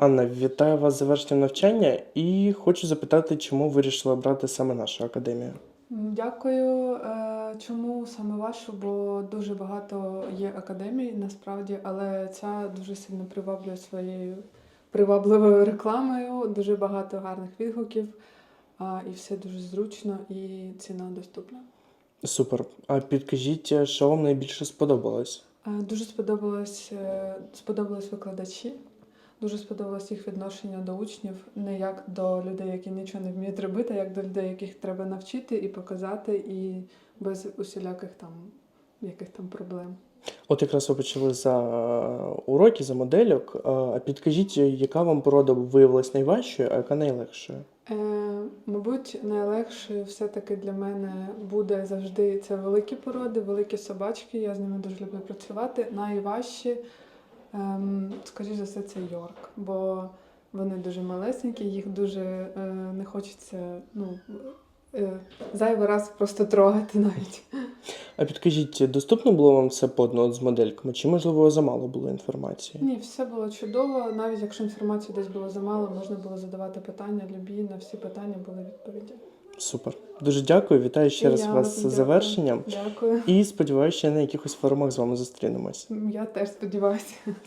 Анна, вітаю вас з завершенням навчання і хочу запитати, чому вирішила брати саме нашу академію. Дякую. Е, Чому саме вашу? Бо дуже багато є академій насправді, але ця дуже сильно приваблює своєю привабливою рекламою, дуже багато гарних відгуків, і все дуже зручно і ціна доступна. Супер. А підкажіть, що вам найбільше сподобалось? Е, Дуже сподобалось, е, сподобались викладачі, дуже сподобалось їх відношення до учнів, не як до людей, які нічого не вміють робити, а як до людей, яких треба навчити і показати, і без усіляких там яких там проблем. От якраз ви почали за уроки, за модельок. А підкажіть, яка вам порода виявилась найважчою, а яка найлегшою? Е, мабуть, найлегше все-таки для мене буде завжди це великі породи, великі собачки. Я з ними дуже люблю працювати. Найважче, ем, скоріш за все, це Йорк, бо вони дуже малесенькі, їх дуже е, не хочеться ну, е, зайвий раз просто трогати навіть. А підкажіть, доступно було вам це подно от з модельками, чи можливо замало було інформації? Ні, все було чудово. Навіть якщо інформації десь було замало, можна було задавати питання. Любі на всі питання були відповіді. Супер. Дуже дякую. Вітаю ще І раз я вас вас з дякую. завершенням. Дякую. І сподіваюся, на якихось форумах з вами зустрінемось. Я теж сподіваюся.